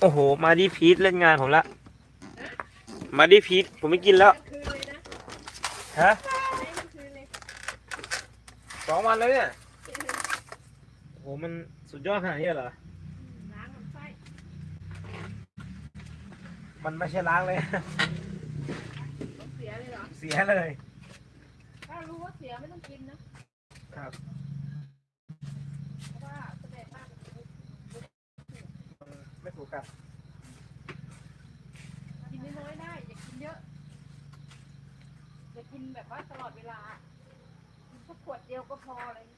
โอ้โห มาดีพีทเล่นงานผมละ มาดีพีทผมไม่กินแล้วคืนเลยนะฮะให้มันคืนเลยสองวันแล้วเนี่ย โอ้โห มันสุดยอดขนาดนี้เหรอล้างมันไส้มันไม่ใช่ล้างเลยต้องเสียเลยเหรอ เสียเลย ถ้ารู้ว่าเสียไม่ต้องกินนะ ครับ เพราะว่าแสดงว่ามัน มันไม่ถู กกับกินน้อยๆได้ อย่ากินเยอะ อย่ากินแบบว่าตลอดเวลากินแค่ขวดเดียวก็พออะไรอย่างเงี้ย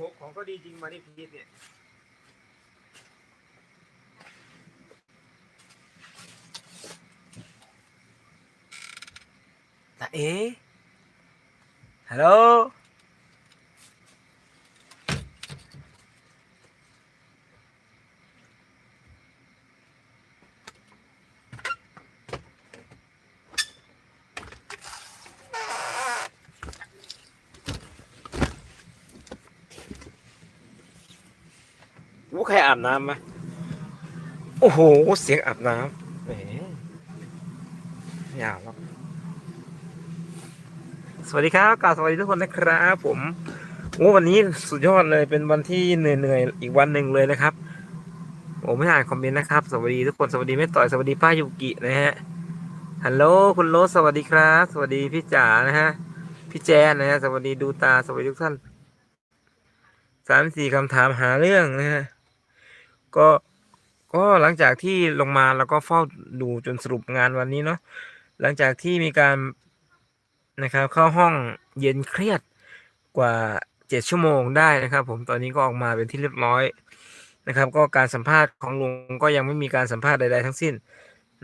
หกของก็ดีจริงมานี่พีทเนี่ยตาเอ๋ฮัลโหล น้ำไหมโอ้โห เสียงอาบน้ำแหมไม่อาบหรอกสวัสดีครับกล่าวสวัสดีทุกคนนะครับ ผมโอ้วันนี้สุดยอดเลยเป็นวันที่เหนื่อยๆอีกวันหนึ่งเลยนะครับผมไม่อ่านคอมเมนต์นะครับ สวัสดีทุกคนสวัสดีแม่ต่อยสวัสดีป้ายูกินะฮะฮัลโหลคุณโรสสวัสดีครับ สวัสดีพี่จ๋านะฮะพี่แจนนะฮะสวัสดีดูตาสวัสดีทุกท่านสามสี่คำถามหาเรื่องนะฮะ ก็ก็หลังจากที่ลงมาแล้วก็เฝ้าดูจนสรุปงานวันนี้เนาะหลังจากที่มีการนะครับเข้าห้องเย็นเครียดกว่าเจ็ดชั่วโมงได้นะครับ ผมตอนนี้ก็ออกมาเป็นที่เรียบร้อยนะครับ ก็การสัมภาษณ์ของลุงก็ยังไม่มีการสัมภาษณ์ใด ๆ ทั้งสิ้น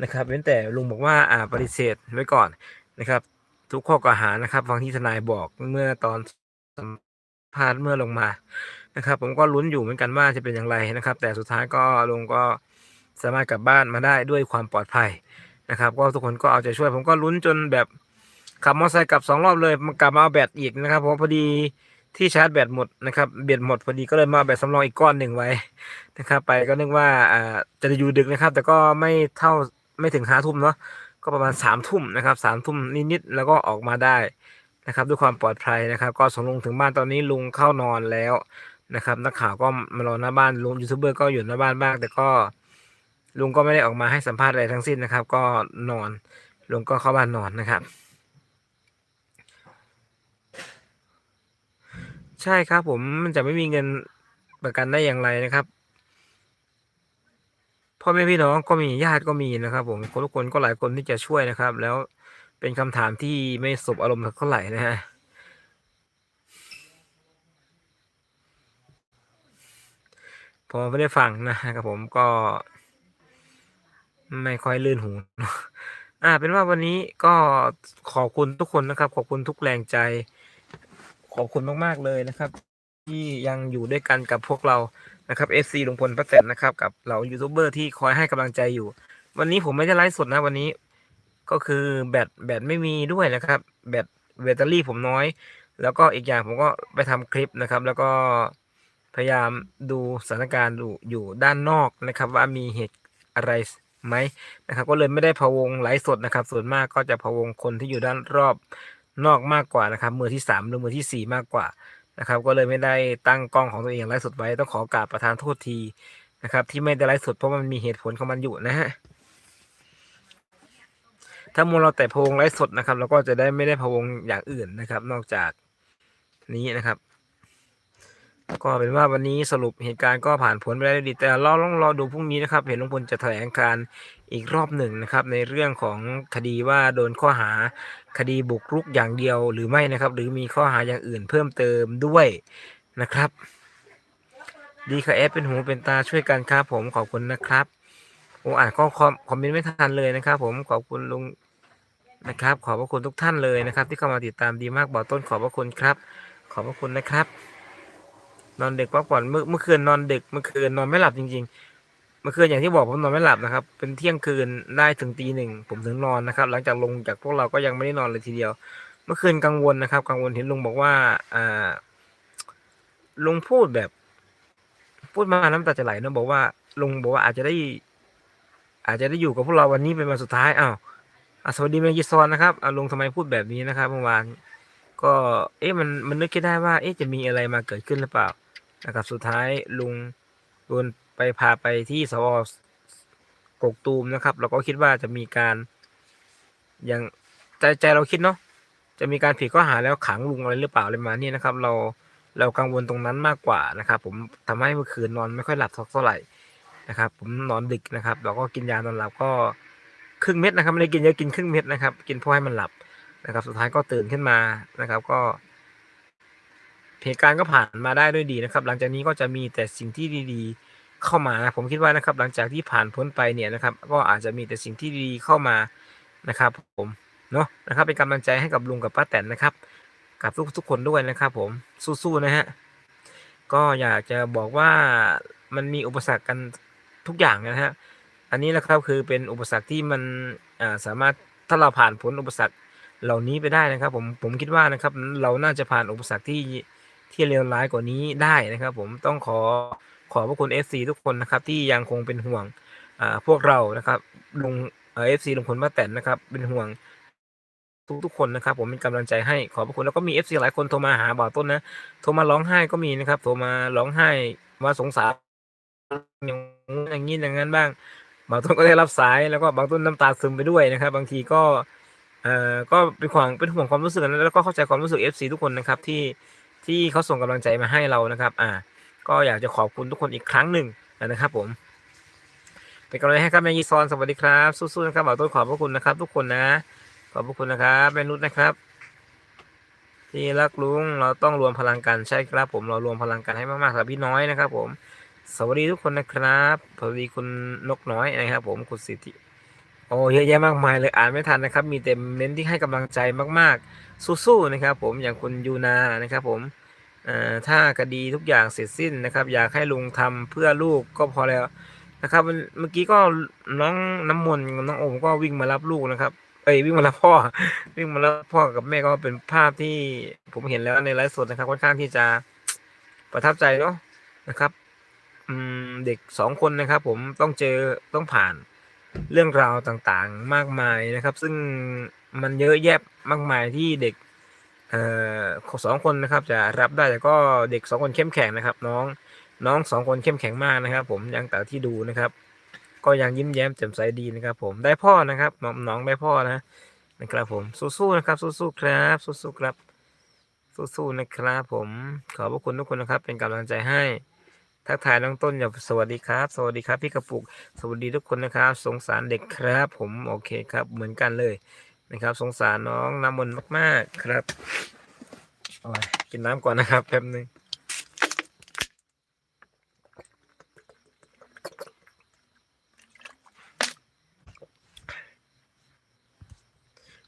นะครับเว้นแต่ลุงบอกว่าอ่าปฏิเสธไว้ก่อนนะครับ ทุกข้อกล่าวหานะครับฟังที่ทนายบอกเมื่อตอนสัมภาษณ์เมื่อลงมา นะครับผมก็ลุ้นอยู่เหมือนกันว่าจะเป็นอย่างไรนะครับ แต่สุดท้ายก็ลุงก็สามารถกลับบ้านมาได้ด้วยความปลอดภัยนะครับ ก็ทุกคนก็เอาใจช่วย ผมก็ลุ้นจนแบบขับมอเตอร์ไซค์กลับสองรอบเลยมันกลับมาเอาแบตอีกนะครับเพราะพอดีที่ชาร์จแบตหมดนะครับแบตหมดพอดีก็เลยมาเอาแบตสำรองอีกก้อนหนึ่งไว้นะครับ ไปก็นึกว่าอ่าจะอยู่ดึกนะครับ แต่ก็ไม่เท่าไม่ถึงห้าทุ่มเนาะก็ประมาณสามทุ่มนะครับสามทุ่มนิดๆแล้วก็ออกมาได้นะครับ ด้วยความปลอดภัยนะครับ ก็ส่งลุงถึงบ้านตอนนี้ลุงเข้านอนแล้ว นะครับนักข่าวก็มารอหน้าบ้านลุงยูทูบเบอร์ก็อยู่หน้าบ้านบ้าง แต่ก็ลุงก็ไม่ได้ออกมาให้สัมภาษณ์อะไรทั้งสิ้นนะครับ ก็นอนลุงก็เข้าบ้านนอนนะครับ ใช่ครับผมมันจะไม่มีเงินประกันได้อย่างไรนะครับพ่อแม่พี่น้องก็มีญาติก็มีนะครับ ผมคนทุกคนก็หลายคนที่จะช่วยนะครับ แล้วเป็นคำถามที่ไม่สบอารมณ์เท่าไหร่นะฮะ พอไม่ได้ฟังนะครับผมก็ไม่ค่อยลื่นหู อ่า เป็นว่าวันนี้ก็ขอบคุณทุกคนนะครับ ขอบคุณทุกแรงใจ ขอบคุณมากๆเลยนะครับ ที่ยังอยู่ด้วยกันกับพวกเรานะครับ FC ลุงพลป้าแตนนะครับ กับเหล่ายูทูบเบอร์ที่คอยให้กำลังใจอยู่ วันนี้ผมไม่ได้ไลฟ์สดนะวันนี้ ก็คือแบตแบตไม่มีด้วยนะครับ แบตแบตเตอรี่ผมน้อย แล้วก็อีกอย่างผมก็ไปทำคลิปนะครับ แล้วก็ พยายามดูสถานการณ์ดูอยู่ด้านนอกนะครับ ว่ามีเหตุอะไรไหมนะครับ ก็เลยไม่ได้พะวงไลฟ์สดนะครับ ส่วนมากก็จะพะวงคนที่อยู่ด้านรอบนอกมากกว่านะครับ มือที่สามหรือมือที่สี่มากกว่านะครับ ก็เลยไม่ได้ตั้งกล้องของตัวเองไลฟ์สดไว้ต้องขอกราบประทานโทษทีนะครับ ที่ไม่ได้ไลฟ์สดเพราะมันมีเหตุผลของมันอยู่นะฮะถ้ามูลเราแต่พะวงไลฟ์สดนะครับเราก็จะได้ไม่ได้พะวงอย่างอื่นนะครับ นอกจากนี้นะครับ ก็เป็นว่าวันนี้สรุปเหตุการณ์ก็ผ่านผลไปได้ดี แต่เราต้องรอดูพรุ่งนี้นะครับ เห็นลุงพลจะแถลงการอีกรอบหนึ่งนะครับ ในเรื่องของคดีว่าโดนข้อหาคดีบุกรุกอย่างเดียวหรือไม่นะครับ หรือมีข้อหาอย่างอื่นเพิ่มเติมด้วยนะครับ ดีค่ะแอปเป็นหูเป็นตาช่วยกันครับผมขอบคุณนะครับโอ้อ่านข้อความคอมเมนต์ไม่ทันเลยนะครับ ผมขอบคุณลุงนะครับ ขอบพระคุณทุกท่านเลยนะครับ ที่เข้ามาติดตามดีมากบอกต้นขอบพระคุณครับ ขอบพระคุณนะครับ นอนดึกพักผ่อนเมื่อเมื่อคืนนอนดึกเมื่อคืนนอนไม่หลับจริง ๆ เมื่อคืนอย่างที่บอกผมนอนไม่หลับนะครับ เป็นเที่ยงคืนได้ถึงตีหนึ่งผมถึงนอนนะครับ หลังจากลงจากพวกเราก็ยังไม่ได้นอนเลยทีเดียว เมื่อคืนกังวลนะครับ กังวลเห็นลุงบอกว่าอ่าลุงพูดแบบ พูดมาน้ำตาจะไหลนะบอกว่าลุงบอกว่าอาจจะได้ อาจจะได้อยู่กับพวกเราวันนี้เป็นวันสุดท้ายอ้าวสวัสดีเมยิซอนนะครับอะลุงทำไมพูดแบบนี้นะครับเมื่อวานก็เอ๊ะมันมันนึกคิดได้ว่า เอ๊ะจะมีอะไรมาเกิดขึ้นหรือเปล่า นะครับสุดท้ายลุงโดนไปพาไปที่สวกกตูมนะครับ เราก็คิดว่าจะมีการอย่างใจใจเราคิดเนาะจะมีการผิดข้อหาแล้วขังลุงอะไรหรือเปล่าอะไรมานี่นะครับ เราเรากังวลตรงนั้นมากกว่านะครับ ผมทำให้เมื่อคืนนอนไม่ค่อยหลับสักเท่าไหร่นะครับ ผมนอนดึกนะครับ เราก็กินยานอนหลับก็ครึ่งเม็ดนะครับไม่ได้กินเยอะกินครึ่งเม็ดนะครับ กินเพื่อให้มันหลับนะครับ สุดท้ายก็ตื่นขึ้นมานะครับ ก็ เหตุการณ์ก็ผ่านมาได้ด้วยดีนะครับ หลังจากนี้ก็จะมีแต่สิ่งที่ดีๆเข้ามานะผมคิดว่านะครับ หลังจากที่ผ่านพ้นไปเนี่ยนะครับ ก็อาจจะมีแต่สิ่งที่ดีๆเข้ามานะครับ ผมเนาะนะครับ เป็นกำลังใจให้กับลุงกับป้าแตนนะครับ กับทุกทุกคนด้วยนะครับ ผมสู้ๆนะฮะก็อยากจะบอกว่ามันมีอุปสรรคกันทุกอย่างนะฮะอันนี้แหละครับคือเป็นอุปสรรคที่มันสามารถถ้าเราผ่านพ้นอุปสรรคเหล่านี้ไปได้นะครับ ผมผมคิดว่านะครับ เราน่าจะผ่านอุปสรรคที่ ที่เลวร้ายกว่านี้ได้นะครับ ผมต้องขอขอบพระคุณ FC ทุกคนนะครับ ที่ยังคงเป็นห่วงพวกเรานะครับลุงเอฟซีลุงพลป้าแตนนะครับ เป็นห่วงทุกทุกคนนะครับ ผมเป็นกำลังใจให้ขอบพระคุณแล้วก็มีเอฟซีหลายคนโทรมาหาบ่าวต้นนะโทรมาร้องไห้ก็มีนะครับโทรมาร้องไห้มาสงสารอย่างอย่างนี้อย่างนั้นบ้างบางต้นก็ได้รับสายแล้วก็บางต้นน้ำตาซึมไปด้วยนะครับ บางทีก็เอ่อก็เป็นห่วงเป็นห่วงความรู้สึกนั้นแล้วก็เข้าใจความรู้สึก FC ทุกคนนะครับที่ ที่เขาส่งกำลังใจมาให้เรานะครับ อ่า ก็อยากจะขอบคุณทุกคนอีกครั้งหนึ่งนะครับ ผมเป็นกำลังใจให้ครับแม่ยีซอนสวัสดีครับ สู้ๆนะครับบ่าวต้นขอบพระคุณนะครับ ทุกคนนะ ขอบพระคุณนะครับแม่นุชนะครับ ที่รักลุงเราต้องรวมพลังกันใช่ครับ ผมเรารวมพลังกันให้มากๆสำหรับพี่น้อยนะครับ ผม สวัสดีทุกคนนะครับสวัสดีคุณนกน้อยนะครับ ผมคุณสิทธิ โอ้เยอะแยะมากมายเลยอ่านไม่ทันนะครับ มีเต็มเน้นที่ให้กำลังใจมากๆ สู้ๆนะครับ ผมอย่างคุณยูนานะครับ ผมถ้าคดีทุกอย่างเสร็จสิ้นนะครับ อยากให้ลุงทำเพื่อลูกก็พอแล้วนะครับ เมื่อกี้ก็น้องน้ำมนต์น้องโอมก็วิ่งมารับลูกนะครับ เอ้ยวิ่งมารับพ่อ วิ่งมารับพ่อกับแม่ก็เป็นภาพที่ผมเห็นแล้วในไลฟ์สดนะครับค่อนข้างที่จะประทับใจเนาะนะครับ อืมเด็กสองคนนะครับ ผมต้องเจอต้องผ่าน เรื่องราวต่างๆมากมายนะครับ ซึ่งมันเยอะแยะมากมายที่เด็กเอ่อสองคนนะครับ จะรับได้แต่ก็เด็กสองคนเข้มแข็งนะครับ น้องน้องสองคนเข้มแข็งมากนะครับ ผมยังแต่ที่ดูนะครับ ก็ยังยิ้มแย้มแจ่มใสดีนะครับ ผมได้พ่อนะครับน้องน้องได้พ่อนะนะครับ ผมสู้ๆนะครับสู้ๆครับสู้ๆครับสู้ๆนะครับ ผมขอบพระคุณทุกคนนะครับ เป็นกำลังใจให้ ทักทายน้องต้นอย่าสวัสดีครับ สวัสดีครับพี่กระปุก สวัสดีทุกคนนะครับ สงสารเด็กครับ ผมโอเคครับ เหมือนกันเลยนะครับ สงสารน้องน้ำมนต์มาก ๆ ครับเอาไว้กินน้ำก่อนนะครับแป๊บนึง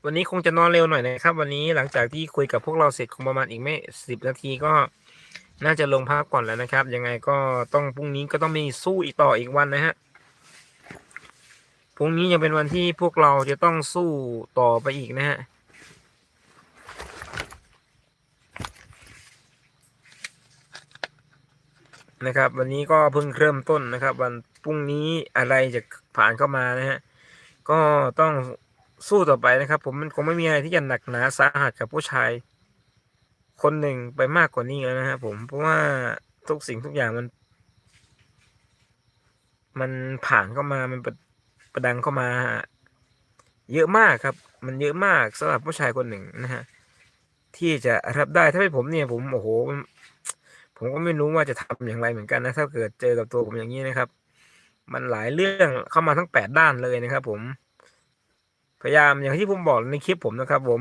วันนี้คงจะนอนเร็วหน่อยนะครับ วันนี้หลังจากที่คุยกับพวกเราเสร็จคงประมาณอีกไม่สิบนาทีก็ น่าจะลงพักก่อนแล้วนะครับ ยังไงก็ต้องพรุ่งนี้ก็ต้องมีสู้อีกต่ออีกวันนะฮะพรุ่งนี้ยังเป็นวันที่พวกเราจะต้องสู้ต่อไปอีกนะฮะนะครับ วันนี้ก็เพิ่งเริ่มต้นนะครับ วันพรุ่งนี้อะไรจะผ่านเข้ามานะฮะก็ต้องสู้ต่อไปนะครับ ผมมันคงไม่มีอะไรที่จะหนักหนาสาหัสกับผู้ชาย คนหนึ่งไปมากกว่านี้แล้วนะครับผมเพราะว่าทุกสิ่งทุกอย่างมัน มันผ่านเข้ามามันประประดังเข้ามา เยอะมากครับ มันเยอะมากสำหรับผู้ชายคนหนึ่งนะฮะที่จะรับได้ถ้าเป็นผมเนี่ยผมโอ้โหผมก็ไม่รู้ว่าจะทำอย่างไรเหมือนกันนะถ้าเกิดเจอกับตัวผมอย่างนี้นะครับ มันหลายเรื่องเข้ามาทั้งแปดด้านเลยนะครับ ผม พยายามอย่างที่ผมบอกในคลิปผมนะครับ ผม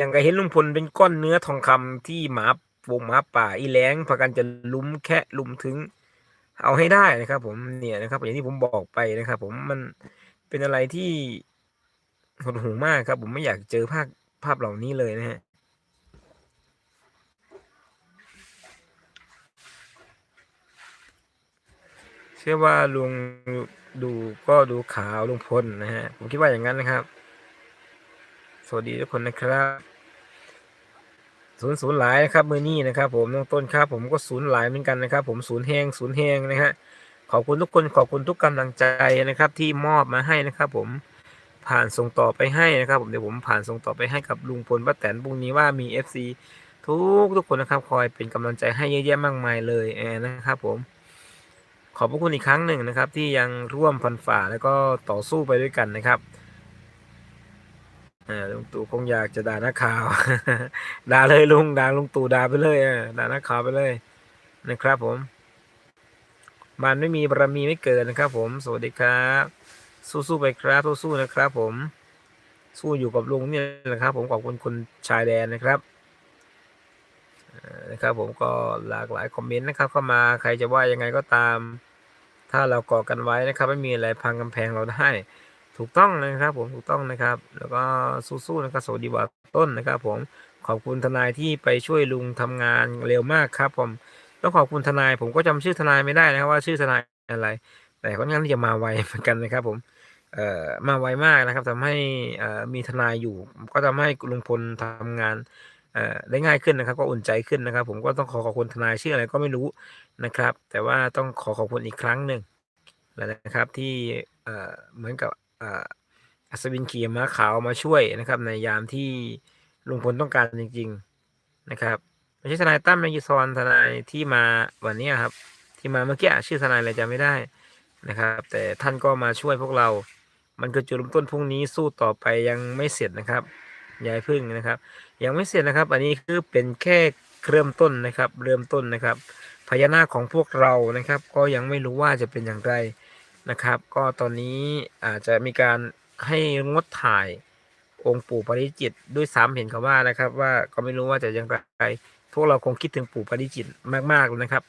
ย่างกับเห็นลุงพลเป็นก้อนเนื้อทองคำที่หมาปงหมาป่าอีแหลงพากันจะลุมแค่ลุมถึง เอาให้ได้นะครับ ผมเนี่ยนะครับ อย่างที่ผมบอกไปนะครับ ผมมันเป็นอะไรที่หดหูมากครับ ผมไม่อยากเจอภาพภาพเหล่านี้เลยนะฮะเชื่อว่าลุงดูก็ดูข่าวลุงพลนะฮะผมคิดว่าอย่างนั้นนะครับ สวัสดีทุกคนนะครับศูนย์ศูนย์หลายนะครับมือนี้นะครับ ผมน้องต้นครับผมก็ศูนย์หลายเหมือนกันนะครับ ผมศูนย์แหงศูนย์แหงนะฮะขอบคุณทุกคนขอบคุณทุกกำลังใจนะครับ ที่มอบมาให้นะครับ ผมผ่านส่งต่อไปให้นะครับ ผมเดี๋ยวผมผ่านส่งต่อไปให้กับลุงพลป้าแตนพรุ่งนี้ว่ามี FC ทุกทุกคนนะครับ คอยเป็นกำลังใจให้เยอะแยะมากมายเลยเออนะครับผม ขอบพระคุณอีกครั้งหนึ่งนะครับ ที่ยังร่วมฟันฝ่าแล้วก็ต่อสู้ไปด้วยกันนะครับ อ่าลุงตู่คงอยากจะด่านักข่าว ด่าเลยลุงด่าลุงตู่ด่าไปเลยด่านักข่าวไปเลยนะครับผมมันไม่มีบารมีไม่เกิดนะครับ ผม สวัสดีครับ สู้ๆไปครับสู้ๆนะครับ ผม สู้อยู่กับลุงเนี่ยนะครับ ผมขอบคุณคุณชายแดนนะครับนะครับ ผมก็หลากหลายคอมเมนต์นะครับ เข้ามาใครจะว่ายังไงก็ตาม ถ้าเราก่อกันไว้นะครับ ไม่มีอะไรพังกำแพงเราได้ ถูกต้องนะครับผมถูกต้องนะครับ แล้วก็สู้ๆนะครับสวัสดีวันต้นนะครับ ผมขอบคุณทนายที่ไปช่วยลุงทำงานเร็วมากครับ ผมต้องขอบคุณทนาย ผมก็จำชื่อทนายไม่ได้นะครับว่าชื่อทนายอะไร แต่ค่อนข้างที่จะมาไวเหมือนกันนะครับ ผมเอ่อมาไวมากนะครับทำให้เอ่อมีทนายอยู่ ก็ทำให้ลุงพลทำงานเอ่อได้ง่ายขึ้นนะครับ ก็อุ่นใจขึ้นนะครับ ผมก็ต้องขอขอบคุณทนายชื่ออะไรก็ไม่รู้นะครับ แต่ว่าต้องขอขอบคุณอีกครั้งหนึ่งนะครับที่เอ่อเหมือนกับ อัศวินขี่ม้าขาวมาช่วยนะครับ ในยามที่ลุงพลต้องการจริง ๆนะครับไม่ใช่ทนายตั้มนายซอนทนายที่มาวันนี้ครับ ที่มาเมื่อกี้ชื่อทนายอะไรจำไม่ได้นะครับ แต่ท่านก็มาช่วยพวกเรา มันคือจุดเริ่มต้นพรุ่งนี้สู้ต่อไปยังไม่เสร็จนะครับยายพึ่งนะครับ ยังไม่เสร็จนะครับ อันนี้คือเป็นแค่เริ่มต้นนะครับ เริ่มต้นนะครับพญานาคของพวกเรานะครับ ก็ยังไม่รู้ว่าจะเป็นอย่างไร นะครับ ก็ตอนนี้อาจจะมีการให้งดถ่ายองค์ปู่ปริจิตด้วยซ้ำเห็นเขาว่านะครับ ว่าก็ไม่รู้ว่าจะย่างไรพวกเราคงคิดถึงปู่ปริจิตมากๆเลยนะครับ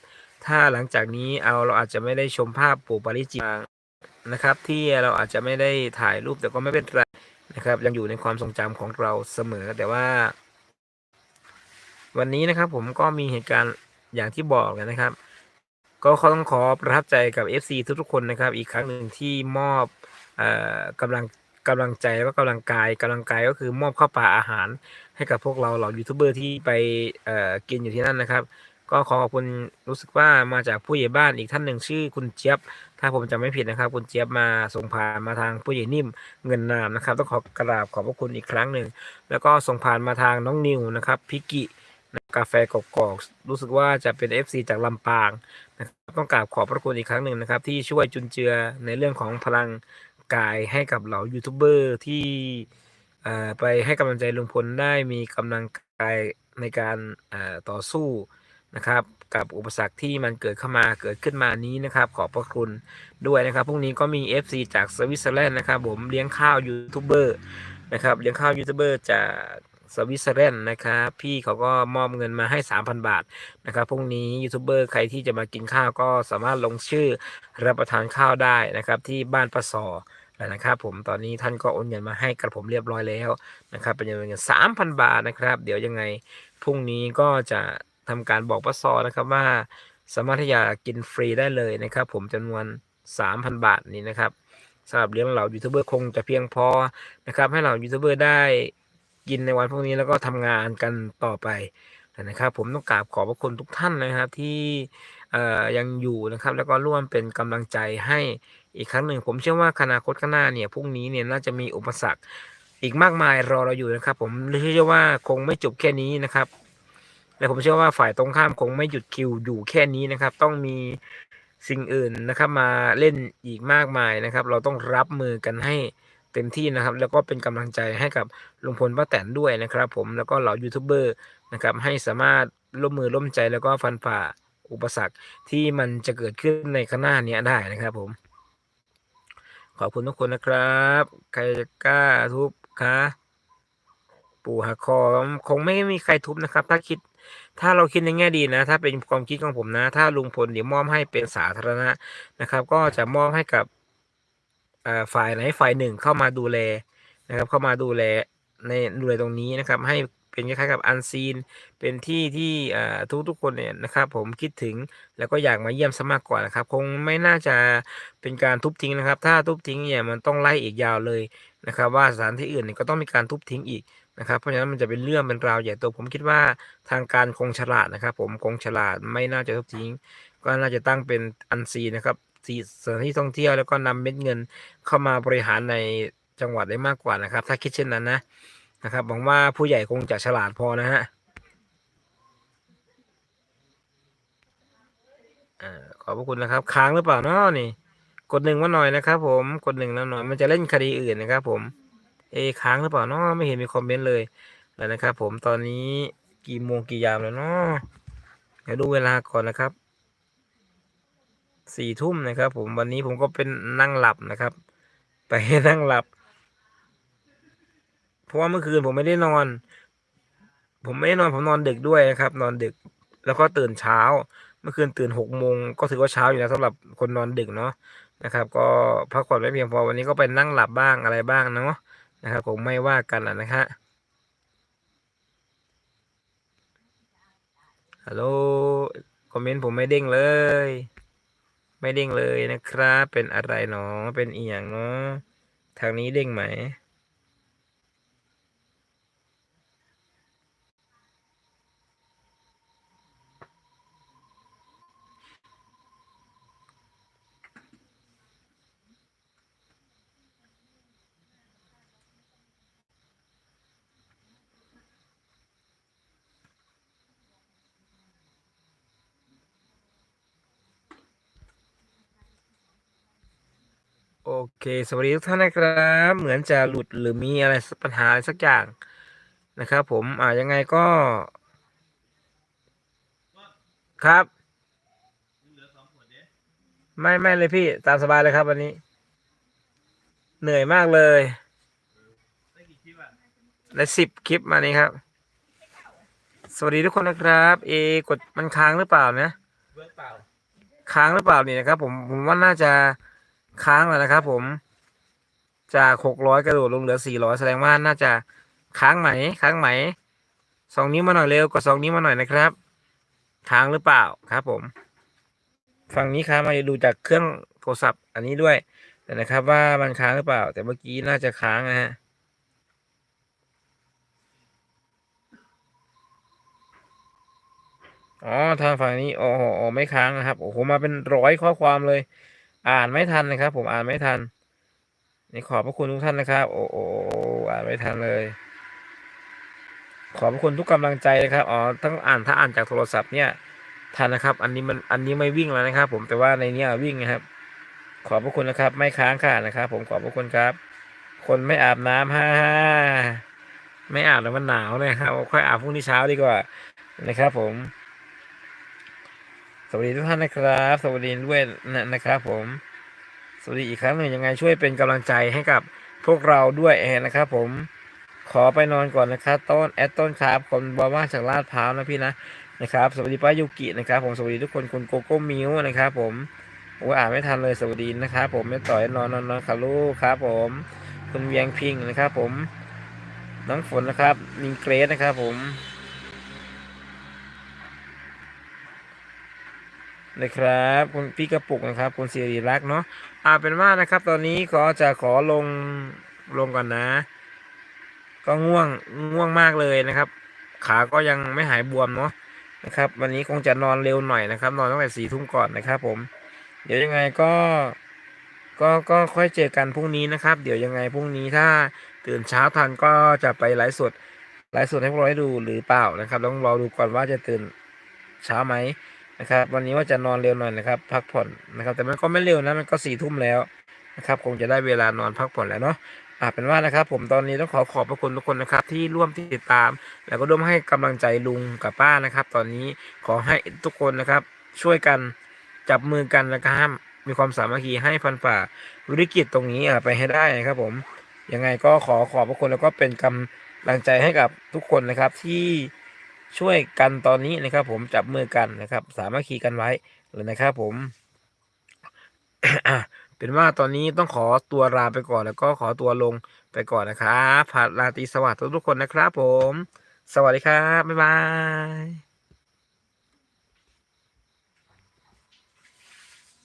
ถ้าหลังจากนี้เอาเราอาจจะไม่ได้ชมภาพปู่ปริจิตนะครับ ที่เราอาจจะไม่ได้ถ่ายรูปแต่ก็ไม่เป็นไรนะครับ ยังอยู่ในความทรงจำของเราเสมอแต่ว่า วันนี้นะครับผมก็มีเหตุการณ์อย่างที่บอกนะครับ ก็ขอต้องขอประทับใจกับ FC ทุกๆคนนะครับ อีกครั้งหนึ่งที่มอบอกำลังกำลังใจแล้วก็กำลังกายกำลังกายก็คือมอบข้าวปลาอาหารให้กับพวกเราเหล่ายูทูบเบอร์ที่ไปกินอยู่ที่นั่นนะครับ ก็ขอขอบคุณรู้สึกว่ามาจากผู้ใหญ่บ้านอีกท่านหนึ่งชื่อคุณเจี๊ยบ ถ้าผมจำไม่ผิดนะครับคุณเจี๊ยบมาส่งผ่านมาทางผู้ใหญ่นิ่มเงินนามนะครับ ต้องขอกราบขอบพระคุณอีกครั้งหนึ่งแล้วก็ส่งผ่านมาทางน้องนิวนะครับพิกิกาแฟกอกๆรู้สึกว่าจะเป็น FC จากลำปาง ต้องกราบขอบพระคุณอีกครั้งหนึ่งนะครับ ที่ช่วยจุนเจือในเรื่องของพลังกายให้กับเหล่ายูทูบเบอร์ที่ไปให้กำลังใจลุงพลได้มีกำลังกายในการต่อสู้นะครับ กับอุปสรรคที่มันเกิดเข้ามาเกิดขึ้นมานี้นะครับ ขอบพระคุณด้วยนะครับพรุ่งนี้ก็มี FC จากสวิตเซอร์แลนด์นะครับ ผมเลี้ยงข้าวยูทูบเบอร์นะครับเลี้ยงข้าวยูทูบเบอร์จาก สวิตเซอร์แลนด์นะครับพี่เขาก็มอบเงินมาให้ 3,000 บาทนะครับพรุ่งนี้ยูทูบเบอร์ใครที่จะมากินข้าวก็สามารถลงชื่อรับประทานข้าวได้นะครับที่บ้านปะซอแล้วนะครับผมตอนนี้ท่านก็โอนเงินมาให้กับผมเรียบร้อยแล้วนะครับเป็นเงินสามพันบาทนะครับ เดี๋ยวยังไงพรุ่งนี้ก็จะทำการบอกปะซอนะครับว่าสามารถที่จะกินฟรีได้เลยนะครับ ผมจำนวน 3,000 บาทนี้นะครับสำหรับเลี้ยงเหล่ายูทูบเบอร์คงจะเพียงพอนะครับให้เหล่ายูทูบเบอร์ได้ กินในวันพวกนี้แล้วก็ทำงานกันต่อไปนะครับ ผมต้องกราบขอบพระคุณทุกท่านนะครับที่ยังอยู่นะครับ แล้วก็ร่วมเป็นกำลังใจให้อีกครั้งหนึ่ง ผมเชื่อว่าอนาคตข้างหน้าเนี่ยพรุ่งนี้เนี่ยน่าจะมีอุปสรรคอีกมากมายรอเราอยู่นะครับ ผมเชื่อว่าคงไม่จบแค่นี้นะครับและผมเชื่อว่าฝ่ายตรงข้ามคงไม่หยุดคิวอยู่แค่นี้นะครับ ต้องมีสิ่งอื่นนะครับมาเล่นอีกมากมายนะครับ เราต้องรับมือกันให้ เต็มที่นะครับ แล้วก็เป็นกำลังใจให้กับลุงพลป้าแตนด้วยนะครับ ผมแล้วก็เหล่ายูทูบเบอร์นะครับให้สามารถร่วมมือร่วมใจแล้วก็ฟันฝ่าอุปสรรคที่มันจะเกิดขึ้นในข้างหน้านี้ได้นะครับผม ขอบคุณทุกคนนะครับ ใครจะกล้าทุบคะปู่หักคอคงไม่มีใครทุบนะครับ ถ้าคิดถ้าเราคิดในแง่ดีนะ ถ้าเป็นความคิดของผมนะ ถ้าลุงพลเดี๋ยวมอบให้เป็นสาธารณะนะครับ ก็จะมอบให้กับ ฝ่ายไหนฝ่ายหนึ่งเข้ามาดูแลนะครับ เข้ามาดูแลในดูแลตรงนี้นะครับ ให้เป็นคล้ายๆกับอันซีนเป็นที่ที่ทุกๆคนเนี่ยนะครับ ผมคิดถึงแล้วก็อยากมาเยี่ยมซะมากกว่านะครับ คงไม่น่าจะเป็นการทุบทิ้งนะครับ ถ้าทุบทิ้งเนี่ยมันต้องไล่อีกยาวเลยนะครับ ว่าสถานที่อื่นเนี่ยก็ต้องมีการทุบทิ้งอีกนะครับเพราะฉะนั้นมันจะเป็นเรื่องเป็นราวใหญ่โตผมคิดว่าทางการคงฉลาดนะครับ ผมคงฉลาดไม่น่าจะทุบทิ้ง ก็น่าจะตั้งเป็นอันซีนะครับ สถานที่ท่องเที่ยวแล้วก็นำเม็ดเงินเข้ามาบริหารในจังหวัดได้มากกว่านะครับ ถ้าคิดเช่นนั้นนะนะครับหวังว่าผู้ใหญ่คงจะฉลาดพอนะฮะอขอบพระคุณนะครับ ค้างหรือเปล่าเนาะนี่ กดหนึ่งมาหน่อยนะครับผมกดหนึ่งแล้วหน่อยมันจะเล่นคดีอื่นนะครับ ผม เอค้างหรือเปล่าเนาะไม่เห็นมีคอมเมนต์เลยแล้วนะครับ ผมตอนนี้กี่โมงกี่ยามแล้วเนาะเดี๋ยวดูเวลาก่อนนะครับ สี่ทุ่มนะครับ ผมวันนี้ผมก็เป็นนั่งหลับนะครับ ไปนั่งหลับ เพราะว่าเมื่อคืนผมไม่ได้นอน ผมไม่ได้นอนผมนอนดึกด้วยนะครับ นอนดึก แล้วก็ตื่นเช้า เมื่อคืนตื่นหกโมงก็ถือว่าเช้าอยู่นะสำหรับคนนอนดึกเนาะนะครับ ก็พักผ่อนไม่เพียงพอวันนี้ก็ไปนั่งหลับบ้างอะไรบ้างเนาะนะครับผมไม่ว่ากันอะนะฮะฮัลโหลคอมเมนต์ผมไม่เด้งเลย ไม่เด้งเลยนะครับ เป็นอะไรเนาะเป็นเอียงเนาะทางนี้เด้งไหม โอเค สวัสดีทุกท่านนะครับ เหมือนจะหลุดหรือมีอะไรสักปัญหาอะไรสักอย่างนะครับ ผมอ่ายังไงก็ ครับ ไม่ไม่เลยพี่ตามสบายเลยครับวันนี้ เหนื่อยมากเลยได้สิบคลิปมานี้ครับ สวัสดีทุกคนนะครับ เอกดมันค้างหรือเปล่านะเบื้องเปล่าค้างหรือเปล่านี่นะครับ ผมผมว่าน่าจะ ค้างแล้วนะครับ ผม จากหกร้อยกระโดดลงเหลือสี่ร้อยแสดงว่าน่าจะค้างไหม ค้างไหมสองนิ้วมาหน่อยเร็วกดสองนิ้วมาหน่อยนะครับ ค้างหรือเปล่าครับ ผม ฝั่งนี้ค้างมาดูจากเครื่องโทรศัพท์ อันนี้ด้วยแต่นะครับ ว่ามันค้างหรือเปล่า แต่เมื่อกี้น่าจะค้างนะฮะอ๋อทางฝั่งนี้อ๋ออ๋อไม่ค้างนะครับโอ้โหมาเป็นร้อยข้อความเลย อ่านไม่ทันนะครับ ผมอ่านไม่ทัน นี่ขอบพระคุณทุกท่านนะครับ โอ้โออ่านไม่ทันเลย ขอบพระคุณทุกกำลังใจนะครับอ๋อทั้งอ่านถ้าอ่านจากโทรศัพท์เนี่ยทันนะครับ อันนี้มันอันนี้ไม่วิ่งแล้วนะครับ ผมแต่ว่าในเนี้ยวิ่งนะครับ ขอบพระคุณนะครับ ไม่ค้างค่ะนะครับ ผมขอบพระคุณครับ คนไม่อาบน้ำฮ่าไม่อาบแล้วมันหนาวนะครับค่อยอาบพรุ่งนี้เช้าดีกว่านะครับ ผม สวัสดีทุกท่านนะครับ สวัสดีด้วยนะนะครับผม สวัสดีอีกครั้งหนึ่งยังไงช่วยเป็นกำลังใจให้กับพวกเราด้วยนะครับผม ขอไปนอนก่อนนะครับต้นแอดต้นครับคนบอว่าจากลาดพร้าวนะพี่นะนะครับ สวัสดีป้ายุกินะครับผมสวัสดีทุกคนคุณโกโก้มิวนะครับ ผมโอ้ยอ่านไม่ทันเลยสวัสดีนะครับผมไม่ต่อยนอนนอนนอนคารูครับผม คุณเวียงพิงนะครับ ผม น้องฝนนะครับนิงเกรสนะครับ ผม นะครับคุณพี่กระปุกนะครับคุณสิริรักษ์เนาะอ่าเป็นว่านะครับ ตอนนี้ก็จะขอลงลงก่อนนะ ก็ง่วงง่วงมากเลยนะครับ ขาก็ยังไม่หายบวมเนาะนะครับ วันนี้คงจะนอนเร็วหน่อยนะครับ นอนตั้งแต่สี่ทุ่มก่อนนะครับผม เดี๋ยวยังไงก็ก็ก็ค่อยเจอกันพรุ่งนี้นะครับ เดี๋ยวยังไงพรุ่งนี้ถ้าตื่นเช้าทันก็จะไปไลฟ์สดไลฟ์สดให้พวกเราได้ดูหรือเปล่านะครับต้องรอดูก่อนว่าจะตื่นเช้าไหม นะครับ วันนี้ว่าจะนอนเร็วหน่อยนะครับ พักผ่อนนะครับ แต่มันก็ไม่เร็วนะมันก็สี่ทุ่มแล้วนะครับ คงจะได้เวลานอนพักผ่อนแล้วเนาะอ่าเป็นว่านะครับ ผมตอนนี้ต้องขอขอบพระคุณทุกคนนะครับ ที่ร่วมติดตาม แล้วก็ร่วมให้กำลังใจลุงกับป้านะครับ ตอนนี้ขอให้ทุกคนนะครับ ช่วยกันจับมือกันนะครับมีความสามัคคีให้ฟันฝ่าวิกฤตตรงนี้อ่าไปให้ได้นะครับผมยังไงก็ขอขอบพระคุณแล้วก็เป็นกำลังใจให้กับทุกคนนะครับที่ ช่วยกันตอนนี้นะครับ ผมจับมือกันนะครับ สามัคคีกันไว้เลยนะครับ ผมเป็นว่าตอนนี้ต้องขอตัวลาไปก่อนแล้วก็ขอตัวลงไปก่อนนะครับผ่าลาตีสวัสดิ์ทุกคนนะครับ ผม สวัสดีครับบ๊ายบาย